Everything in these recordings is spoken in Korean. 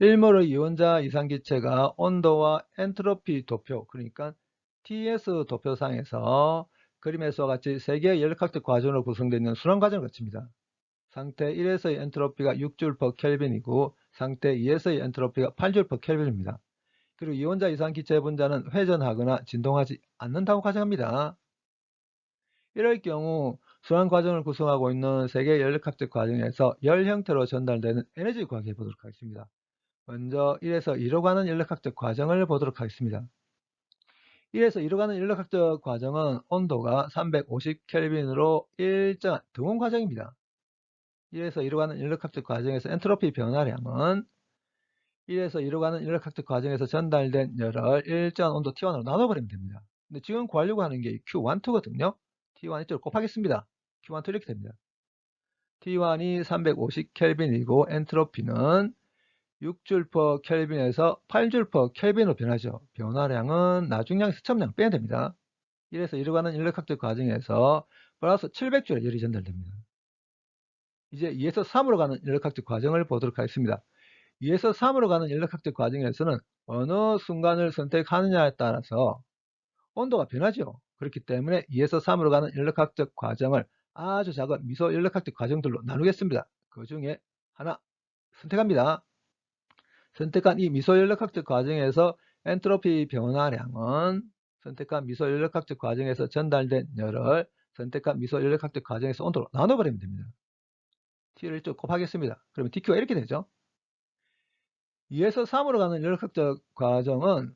일몰의 이온자 이상기체가 온도와 엔트로피 도표 그러니까 TS 도표상에서 그림에서와 같이 세 개의 연력학적 과정으로 구성되어 있는 순환 과정을 거칩니다. 상태 1에서의 엔트로피가 6줄 per 켈빈이고 상태 2에서의 엔트로피가 8줄 per 켈빈입니다. 그리고 이온자 이상 기체 분자는 회전하거나 진동하지 않는다고 가정합니다. 이럴 경우 순환 과정을 구성하고 있는 세개의 연력학적 과정에서 열 형태로 전달되는 에너지 구하기 해보도록 하겠습니다. 먼저 1에서 2로 가는 연력학적 과정을 보도록 하겠습니다. 1에서 2로 가는 연력학적 과정은 온도가 350 켈빈으로 일정한 등온 과정입니다. 1에서 2로 가는 연력학적 과정에서 엔트로피 변화량은 1에서 2로 가는 연력학적 과정에서 전달된 열을 일정한 온도 T1으로 나눠버리면 됩니다. 근데 지금 구하려고 하는 게 Q12거든요. T1 이쪽으로 곱하겠습니다. Q12 이렇게 됩니다. T1이 350 켈빈이고 엔트로피는 6줄 per 켈빈에서 8줄 per 켈빈으로 변하죠. 변화량은 나중량 스첨량 빼야 됩니다. 1에서 2로 가는 인력학적 과정에서 플러스 700줄의 열이 전달됩니다. 이제 2에서 3으로 가는 인력학적 과정을 보도록 하겠습니다. 2에서 3으로 가는 인력학적 과정에서는 어느 순간을 선택하느냐에 따라서 온도가 변하죠. 그렇기 때문에 2에서 3으로 가는 인력학적 과정을 아주 작은 미소 인력학적 과정들로 나누겠습니다. 그 중에 하나 선택합니다. 선택한 이 미소 연력학적 과정에서 엔트로피 변화량은 선택한 미소 연력학적 과정에서 전달된 열을 선택한 미소 연력학적 과정에서 온도로 나눠버리면 됩니다. T를 쭉 곱하겠습니다. 그러면 DQ가 이렇게 되죠. 2에서 3으로 가는 연력학적 과정은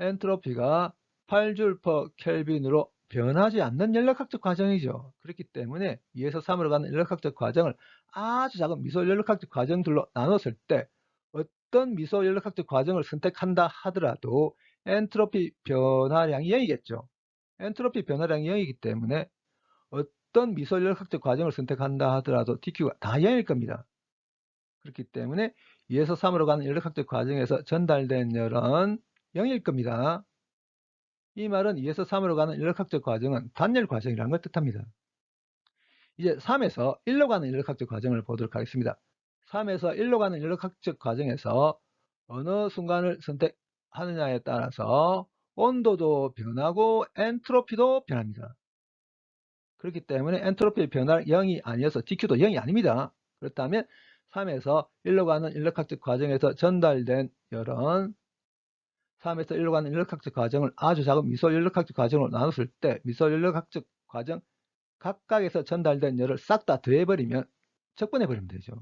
엔트로피가 8줄 per 켈빈으로 변하지 않는 연력학적 과정이죠. 그렇기 때문에 2에서 3으로 가는 연력학적 과정을 아주 작은 미소 연력학적 과정들로 나눴을 때 어떤 미소 연력학적 과정을 선택한다 하더라도 엔트로피 변화량이 0이겠죠. 엔트로피 변화량이 0이기 때문에 어떤 미소 연력학적 과정을 선택한다 하더라도 DQ가 다 0일 겁니다. 그렇기 때문에 2에서 3으로 가는 연력학적 과정에서 전달된 열은 0일 겁니다. 이 말은 2에서 3으로 가는 연력학적 과정은 단열 과정이라는 걸 뜻합니다. 이제 3에서 1로 가는 연력학적 과정을 보도록 하겠습니다. 3에서 1로 가는 연력학적 과정에서 어느 순간을 선택하느냐에 따라서 온도도 변하고 엔트로피도 변합니다. 그렇기 때문에 엔트로피 변화 0이 아니어서 DQ도 0이 아닙니다. 그렇다면 3에서 1로 가는 인력학적 과정에서 전달된 열은 3에서 1로 가는 인력학적 과정을 아주 작은 미소 인력학적 과정으로 나눴을 때 미소 인력학적 과정 각각에서 전달된 열을 싹 다 더해버리면 적분해버리면 되죠.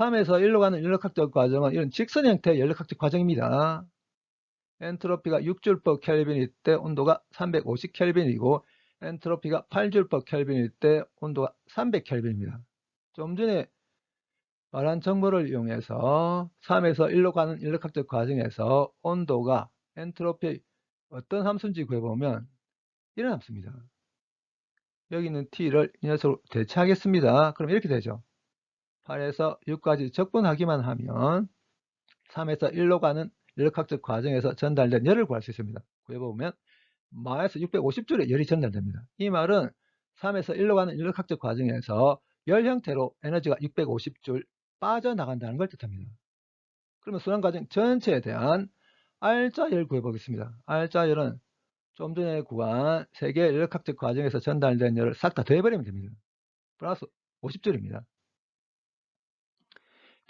3에서 1로 가는 연력학적 과정은 이런 직선 형태의 연력학적 과정입니다. 엔트로피가 6줄 per 켈빈일 때 온도가 350 켈빈이고 엔트로피가 8줄 per 켈빈일 때 온도가 300 켈빈입니다. 좀 전에 말한 정보를 이용해서 3에서 1로 가는 연력학적 과정에서 온도가 엔트로피 어떤 함수인지 구해보면 이런 함수입니다. 여기 있는 t를 이 녀석으로 대체하겠습니다. 그럼 이렇게 되죠. 8에서 6까지 적분하기만 하면 3에서 1로 가는 열학적 과정에서 전달된 열을 구할 수 있습니다. 구해보면 마이너스 650줄의 열이 전달됩니다. 이 말은 3에서 1로 가는 열학적 과정에서 열 형태로 에너지가 650줄 빠져나간다는 걸 뜻합니다. 그러면 순환 과정 전체에 대한 알짜열 구해보겠습니다. 알짜열은 좀 전에 구한 세개의 열학적 과정에서 전달된 열을 싹 다 더해버리면 됩니다. 플러스 50줄입니다.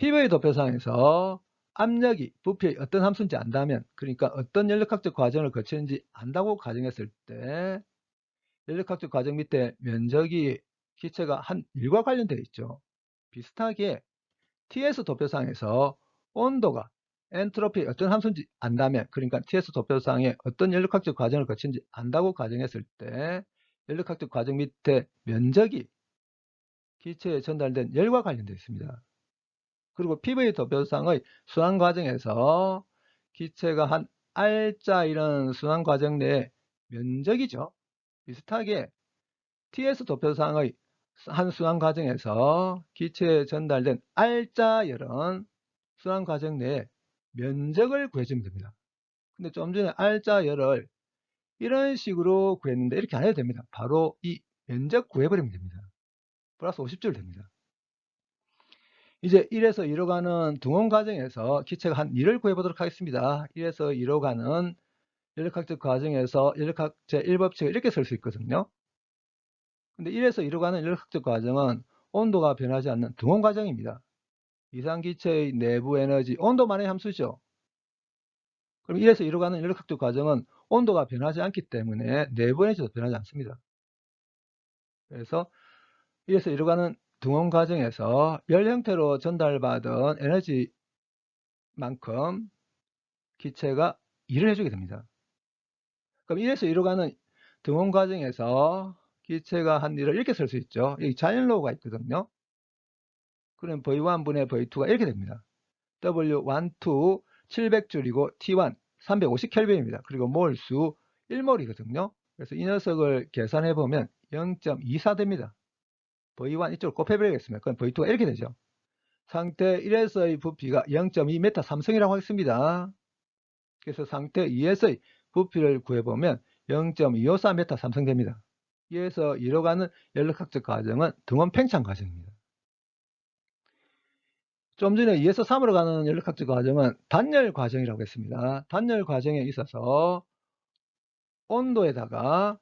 PV 도표상에서 압력이 부피의 어떤 함수인지 안다면 그러니까 어떤 연력학적 과정을 거치는지 안다고 가정했을 때 연력학적 과정 밑에 면적이 기체가 한 일과 관련되어 있죠. 비슷하게 TS 도표상에서 온도가 엔트로피 어떤 함수인지 안다면 그러니까 TS 도표상에 어떤 연력학적 과정을 거치는지 안다고 가정했을 때 연력학적 과정 밑에 면적이 기체에 전달된 열과 관련되어 있습니다. 그리고 PV 도표상의 순환 과정에서 기체가 한 R자 이런 순환 과정 내에 면적이죠. 비슷하게 TS 도표상의 한 순환 과정에서 기체에 전달된 R자 열은 순환 과정 내에 면적을 구해주면 됩니다. 근데 좀 전에 R자 열을 이런 식으로 구했는데 이렇게 안 해도 됩니다. 바로 이 면적 구해버리면 됩니다. 플러스 50줄 됩니다. 이제 1에서 2로 가는 등원 과정에서 기체가 한 2를 구해보도록 하겠습니다. 1에서 2로 가는 연력학적 과정에서 연력학 제1법칙을 이렇게 쓸 수 있거든요. 근데 1에서 2로 가는 연력학적 과정은 온도가 변하지 않는 등원 과정입니다. 이상기체의 내부 에너지, 온도만의 함수죠. 그럼 1에서 2로 가는 연력학적 과정은 온도가 변하지 않기 때문에 내부 에너지도 변하지 않습니다. 그래서 1에서 2로 가는 등원 과정에서 열 형태로 전달받은 에너지만큼 기체가 일을 해주게 됩니다. 그럼 1에서 2로 가는 등원 과정에서 기체가 한 일을 이렇게 쓸 수 있죠. 여기 자연로가 있거든요. 그럼 V1 분의 V2가 이렇게 됩니다. W12 700줄이고 T1 350켈빈입니다. 그리고 몰수 1몰이거든요. 그래서 이 녀석을 계산해 보면 0.24 됩니다. V1 이쪽으로 곱해버리겠습니다. 그럼 V2가 이렇게 되죠. 상태 1에서의 부피가 0.2m 삼성이라고 하겠습니다. 그래서 상태 2에서의 부피를 구해보면 0.254m 삼성됩니다. 2에서 2로 가는 연력학적 과정은 등원 팽창 과정입니다. 좀 전에 2에서 3으로 가는 연력학적 과정은 단열 과정이라고 했습니다. 단열 과정에 있어서 온도에다가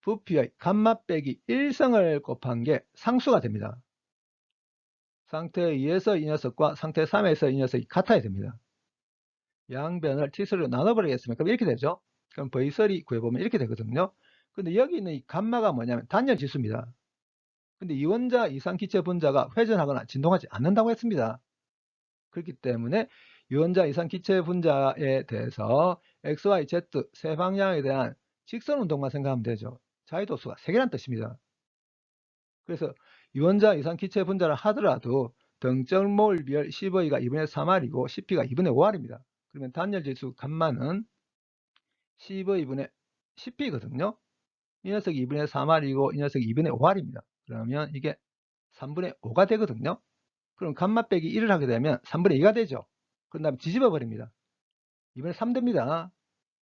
부피의 감마 빼기 1성을 곱한 게 상수가 됩니다. 상태 2에서 이 녀석과 상태 3에서 이 녀석이 같아야 됩니다. 양변을 T소리로 나눠버리겠습니다. 그럼 이렇게 되죠. 그럼 V소리 구해보면 이렇게 되거든요. 근데 여기 있는 이 감마가 뭐냐면 단열 지수입니다. 근데 이원자 이상 기체 분자가 회전하거나 진동하지 않는다고 했습니다. 그렇기 때문에 유원자 이상 기체 분자에 대해서 X, Y, Z 세 방향에 대한 직선 운동만 생각하면 되죠. 자유도수가 3개란 뜻입니다. 그래서 유원자 이상 기체 분자를 하더라도 등적 몰 비율 10V가 2분의 3R이고 10P가 2분의 5R입니다. 그러면 단열지수 감마는 10V분의 10P거든요. 이 녀석이 2분의 3R이고 이 녀석이 2분의 5R입니다. 그러면 이게 3분의 5가 되거든요. 그럼 감마 빼기 1을 하게 되면 3분의 2가 되죠. 그런 다음에 뒤집어 버립니다. 2분의 3 됩니다.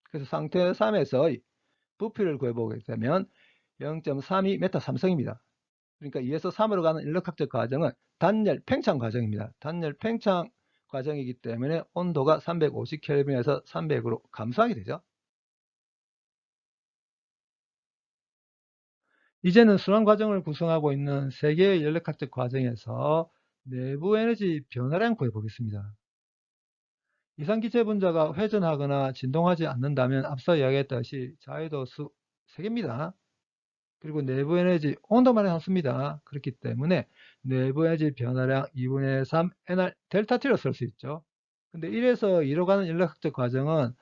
그래서 상태 3에서 부피를 구해보게 되면 0.32m 삼성입니다. 그러니까 2에서 3으로 가는 인력학적 과정은 단열 팽창 과정입니다. 단열 팽창 과정이기 때문에 온도가 350 켈빈에서 300으로 감소하게 되죠. 이제는 순환 과정을 구성하고 있는 세 개의 연력학적 과정에서 내부 에너지 변화량 구해 보겠습니다. 이상기체 분자가 회전하거나 진동하지 않는다면 앞서 이야기했듯이 자유도수 3개입니다. 그리고 내부 에너지 온도만의 함수입니다. 그렇기 때문에 내부 에너지 변화량 2분의 3 NR 델타 T로 쓸 수 있죠. 근데 1에서 2로 가는 연력학적 과정은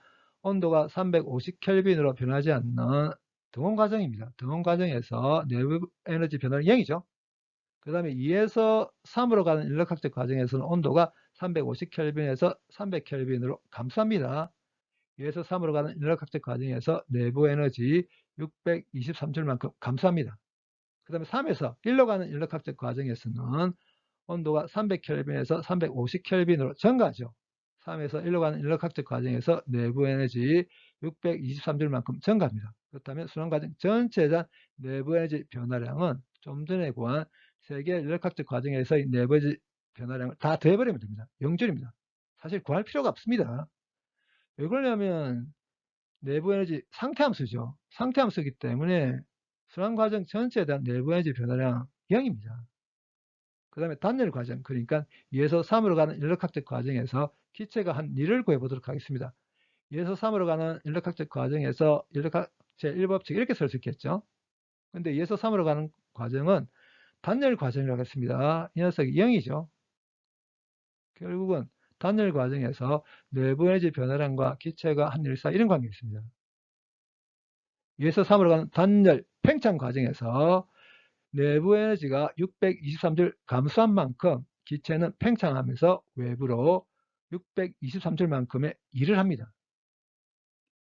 온도가 350 켈빈으로 변하지 않는 등원 과정입니다. 등원 과정에서 내부 에너지 변화는 0이죠. 그 다음에 2에서 3으로 가는 인력학적 과정에서는 온도가 350 켈빈에서 300 켈빈으로 감소합니다. 2에서 3으로 가는 인력학적 과정에서 내부 에너지 623줄만큼 감소합니다. 그 다음에 3에서 1로 가는 인력학적 과정에서는 온도가 300켈빈에서 350켈빈으로 증가하죠. 3에서 1로 가는 인력학적 과정에서 내부 에너지 623줄만큼 증가합니다. 그렇다면 순환 과정 전체에 대한 내부 에너지 변화량은 좀 전에 구한 세계 연력학적 과정에서의 내버지 변화량을 다 더해버리면 됩니다. 0줄입니다. 사실 구할 필요가 없습니다. 왜 그러냐면 내부 에너지 상태 함수죠. 상태 함수이기 때문에 순환 과정 전체에 대한 내부 에너지 변화량 0입니다. 그 다음에 단열 과정, 그러니까 2에서 3으로 가는 인력학적 과정에서 기체가 한 2를 구해보도록 하겠습니다. 2에서 3으로 가는 인력학적 과정에서 인력학 제1법칙 이렇게 쓸 수 있겠죠. 근데 2에서 3으로 가는 과정은 단열 과정이라고 했습니다. 이 녀석이 0이죠. 결국은 단열 과정에서 내부 에너지 변화량과 기체가 한 일사 이런 관계가 있습니다. 2에서 3으로 가는 단열 팽창 과정에서 내부 에너지가 623줄 감소한 만큼 기체는 팽창하면서 외부로 623줄만큼의 일을 합니다.